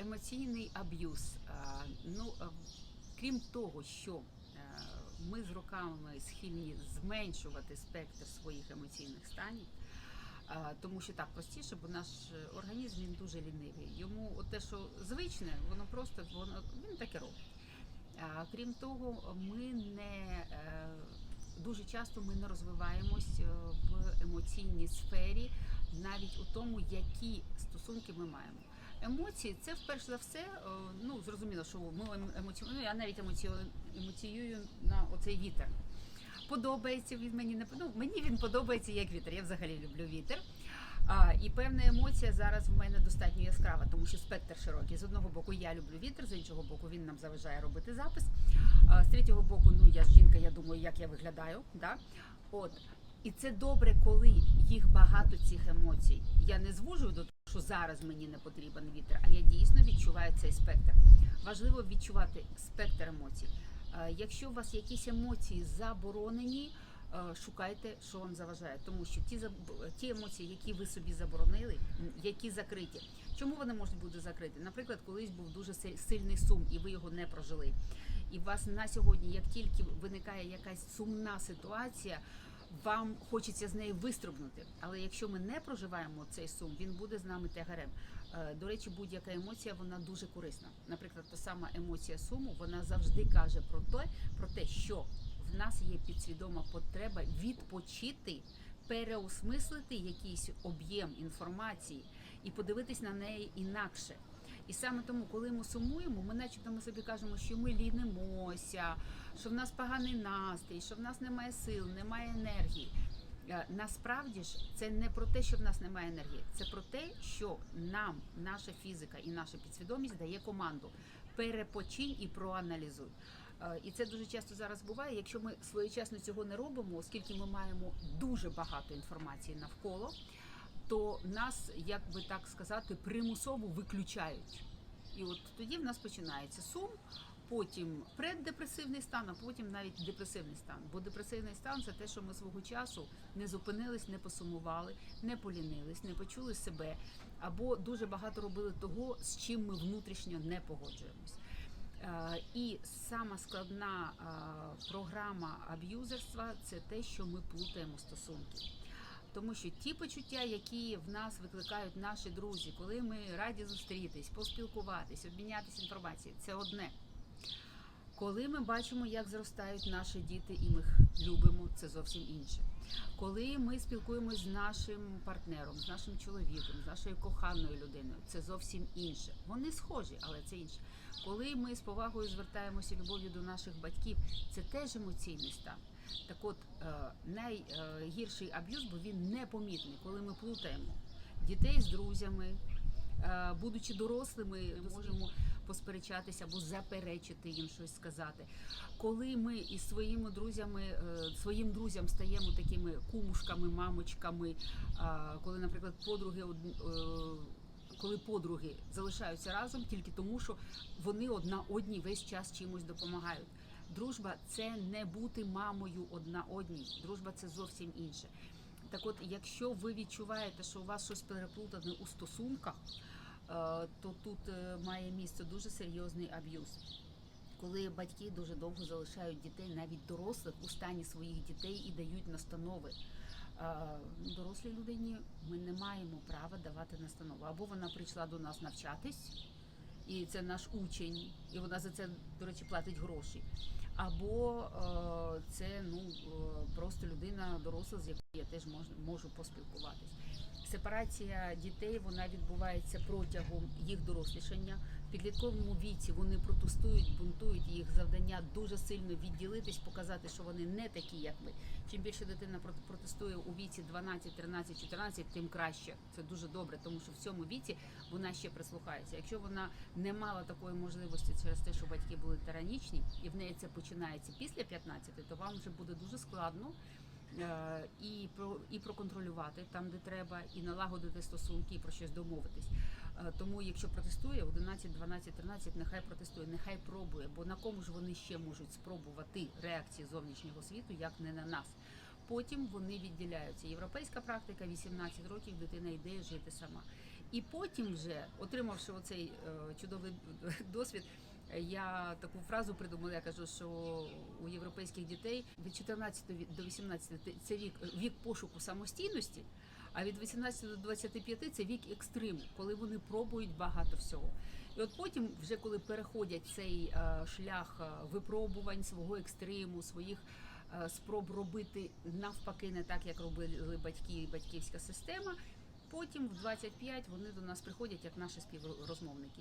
Емоційний аб'юз. Е, Ну, е, крім того, що е, ми з роками схильні зменшувати спектр своїх емоційних станів. Тому що так простіше, бо наш організм він дуже лінивий. Йому от те, що звичне, воно просто воно він так і робить. А, Крім того, ми не дуже часто ми не розвиваємось в емоційній сфері, навіть у тому, які стосунки ми маємо. Емоції це вперше за все. е, Ну зрозуміло, що ми ем- емоціюємо. Ну, я навіть емоціюю на оцей вітер. Подобається він мені не ну, мені він подобається як вітер. Я взагалі люблю вітер. А, і певна емоція зараз в мене достатньо яскрава, тому що спектр широкий. З одного боку я люблю вітер, з іншого боку він нам заважає робити запис. А, з третього боку, ну я ж жінка, я думаю, як я виглядаю. Да? От. І це добре, коли їх багато цих емоцій. Я не звужую до того, що зараз мені не потрібен вітер, а я дійсно відчуваю цей спектр. Важливо відчувати спектр емоцій. Е, Якщо у вас якісь емоції заборонені, е, шукайте, що вам заважає, тому що ті ті емоції, які ви собі заборонили, які закриті. Чому вони можуть бути закриті? Наприклад, колись був дуже си- сильний сум, і ви його не прожили. І у вас на сьогодні, як тільки виникає якась сумна ситуація, вам хочеться з неї вистрибнути. Але якщо ми не проживаємо цей сум, він буде з нами тягарем. Е, До речі, будь-яка емоція вона дуже корисна. Наприклад, та сама емоція суму, вона завжди каже про те, про те, що в нас є підсвідома потреба відпочити, переосмислити якийсь об'єм інформації і подивитись на неї інакше. І саме тому, коли ми сумуємо, ми начебто ми собі кажемо, що ми лінимося, що в нас поганий настрій, що в нас немає сил, немає енергії. Е, Насправді ж це не про те, що в нас немає енергії, це про те, що нам наша фізика і наша підсвідомість дає команду перепочинь і проаналізуй. Е, І це дуже часто зараз буває. Якщо ми своєчасно цього не робимо, оскільки ми маємо дуже багато інформації навколо, то нас, як би так сказати, примусово виключають. І от тоді в нас починається сум, потім преддепресивний стан, а потім навіть депресивний стан. Бо депресивний стан це те, що ми свого часу не зупинились, не посумували, не полінились, не почули себе, або дуже багато робили того, з чим ми внутрішньо не погоджуємось. Е, І сама складна е, програма аб'юзерства це те, що ми плутаємо стосунки. Тому що ті почуття, які в нас викликають наші друзі, коли ми раді зустрітись, поспілкуватись, обмінятися інформацією, це одне. Коли ми бачимо, як зростають наші діти, і ми їх любимо, це зовсім інше. Коли ми спілкуємось з нашим партнером, з нашим чоловіком, з нашою коханою людиною, це зовсім інше. Вони схожі, але це інше. Коли ми з повагою звертаємося любов'ю до наших батьків, це теж емоційний стан. Так от е, найгірший аб'юз, бо він непомітний, коли ми плутаємо дітей з друзями, е, будучи дорослими, ми можемо посперечатися або заперечити їм щось сказати. Коли ми із своїми друзями, е, своїм друзям стаємо такими кумушками, мамочками, коли, наприклад, подруги од- е, коли подруги залишаються разом тільки тому, що вони одна одній весь час чимось допомагають. Дружба це не бути мамою одна одній. Дружба це зовсім інше. Так от, якщо ви відчуваєте, що у вас щось переплутане у стосунках, то тут е, має місце дуже серйозний аб'юз. Коли батьки дуже довго залишають дітей, навіть дорослих у стані своїх дітей і дають настанови. Е, Дорослій людині ми не маємо права давати настанову. Або вона прийшла до нас навчатись, і це наш учень, і вона за це, до речі, платить гроші. Або е, це ну е, просто людина доросла, з якою я теж можу поспілкуватись. Сепарація дітей вона відбувається протягом їх дорослішання. В підлітковому віці вони протестують, бунтують. Їх завдання дуже сильно відділитись, показати, що вони не такі, як ми. Чим більше дитина протестує у віці 12, 13, 14, тим краще. Це дуже добре, тому що в цьому віці вона ще прислухається. Якщо вона не мала такої можливості через те, що батьки були тиранічні, і в неї це починається після 15, то вам вже буде дуже складно і про і проконтролювати там, де треба, і налагодити стосунки, і про щось домовитись. Е, Тому, якщо протестує 11, 12, 13, нехай протестує, нехай пробує, бо на кому ж вони ще можуть спробувати реакції зовнішнього світу, як не на нас. Потім вони відділяються. Європейська практика 18 років дитина йде жити сама. І потім, вже отримавши оцей е, чудовий досвід, е, я таку фразу придумала. Я кажу, що у європейських дітей від 14 до 18 це вік вік пошуку самостійності. А від 18 до 25 це вік екстриму, коли вони пробують багато всього. І от потім, вже коли переходять цей е, шлях е, випробувань свого екстриму, своїх е, спроб робити навпаки, не так, як робили батьки і батьківська система. Потім в 25 вони до нас приходять як наші співрозмовники.